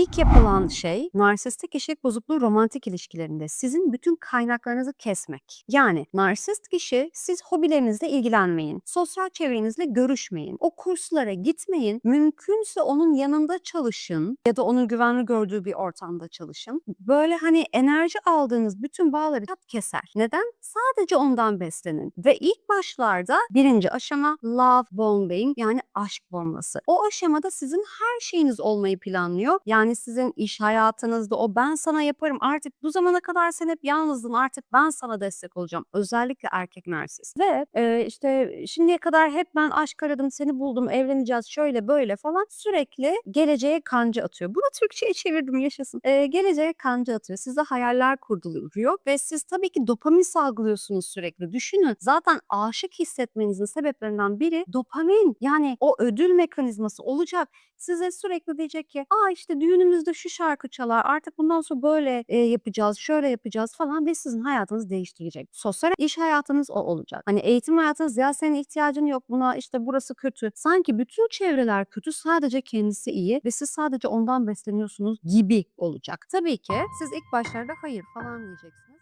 İlk yapılan şey narsistik kişilik bozukluğu romantik ilişkilerinde sizin bütün kaynaklarınızı kesmek. Yani narsist kişi siz hobilerinizle ilgilenmeyin, sosyal çevrenizle görüşmeyin, o kurslara gitmeyin, mümkünse onun yanında çalışın ya da onun güvenli gördüğü bir ortamda çalışın. Böyle hani enerji aldığınız bütün bağları kat keser. Neden? Sadece ondan beslenin. Ve ilk başlarda birinci aşama love bombing yani aşk bombası. O aşamada sizin her şeyiniz olmayı planlıyor. Yani sizin iş hayatınızda o ben sana yaparım artık bu zamana kadar sen hep yalnızdın artık ben sana destek olacağım. Özellikle erkek narsist. Ve e, işte şimdiye kadar hep ben aşk aradım seni buldum evleneceğiz şöyle böyle falan sürekli geleceğe kanca atıyor. Bunu Türkçe'ye çevirdim yaşasın. E, geleceğe kanca atıyor. Size hayaller kurduruyor ve siz tabii ki dopamin salgılıyorsunuz sürekli. Düşünün zaten aşık hissetmenizin sebeplerinden biri dopamin. Yani o ödül mekanizması olacak. Size sürekli diyecek ki aa işte düğünümüzde şu şarkı çalar artık bundan sonra böyle e, yapacağız şöyle yapacağız falan ve sizin hayatınızı değiştirecek. Sosyal iş hayatınız o olacak. Hani eğitim hayatınız ya senin ihtiyacın yok buna işte burası kötü. Sanki bütün çevreler kötü sadece kendisi iyi ve siz sadece ondan besleniyorsunuz gibi olacak. Tabii ki siz ilk başlarda hayır falan diyeceksiniz.